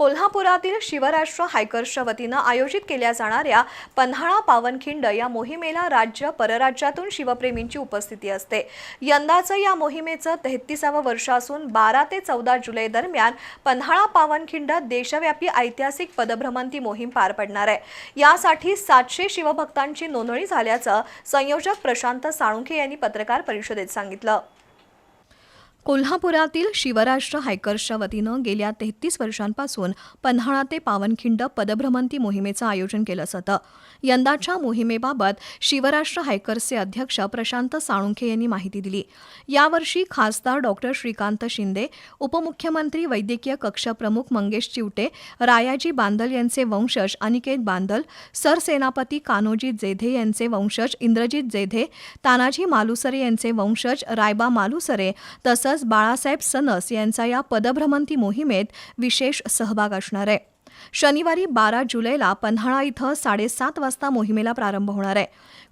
कोल्हापुरातील शिवराष्ट्र हायकर्सच्या वतीनं आयोजित केल्या जाणाऱ्या पन्हाळा पावनखिंड या मोहिमेला राज्य परराज्यातून शिवप्रेमींची उपस्थिती असते. यंदाचं या मोहिमेचं तेहतीसावं वर्ष असून बारा ते चौदा जुलै दरम्यान पन्हाळा पावनखिंड देशव्यापी ऐतिहासिक पदभ्रमंती मोहीम पार पडणार आहे. यासाठी सातशे शिवभक्तांची नोंदणी झाल्याचं संयोजक प्रशांत साळुंखे यांनी पत्रकार परिषदेत सांगितलं. कोल्हापुरातील शिवराष्ट्र हायकर्सच्या वतीनं गेल्या तेहतीस वर्षांपासून पन्हाळा ते पावनखिंड पदभ्रमंती मोहिमेचं आयोजन केलं जातं. यंदाच्या मोहिमेबाबत शिवराष्ट्र हायकर्सचे अध्यक्ष प्रशांत साळुंखे यांनी माहिती दिली. यावर्षी खासदार डॉक्टर श्रीकांत शिंदे उपमुख्यमंत्री वैद्यकीय कक्ष प्रमुख मंगेश चिवटे रायाजी बांदल यांचे वंशज अनिकेत बांदल सरसेनापती कान्होजी जेधे यांचे वंशज इंद्रजित जेधे तानाजी मालुसरे यांचे वंशज रायबा मालुसरे तसंच बाळासाहेब सनस यांचा या पदभ्रमंती मोहिमेत विशेष सहभाग असणार आहे. शनिवारी बारा जुलैला पन्हाळा इथं साडेसात वाजता मोहिमेला प्रारंभ होणार आहे.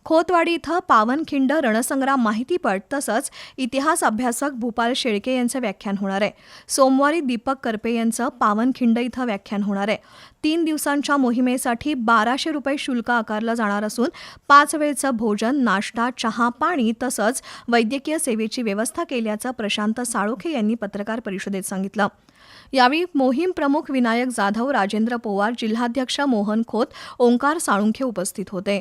खोतवाडी इथं पावनखिंड रणसंग्राम माहितीपट तसंच इतिहास अभ्यासक भूपाल शेळके यांचं व्याख्यान होणार आहे. सोमवारी दीपक करपे यांचं पावनखिंड इथं व्याख्यान होणार आहे. तीन दिवसांच्या मोहिमेसाठी बाराशे रुपये शुल्क आकारलं जाणार असून पाच वेळचं भोजन नाश्ता चहा पाणी तसंच वैद्यकीय सेवेची व्यवस्था केल्याचं प्रशांत साळोखे यांनी पत्रकार परिषदेत सांगितलं. यावेळी मोहीम प्रमुख विनायक जाधव राजेंद्र पोवार जिल्हाध्यक्ष मोहन खोत ओंकार साळुंखे उपस्थित होते.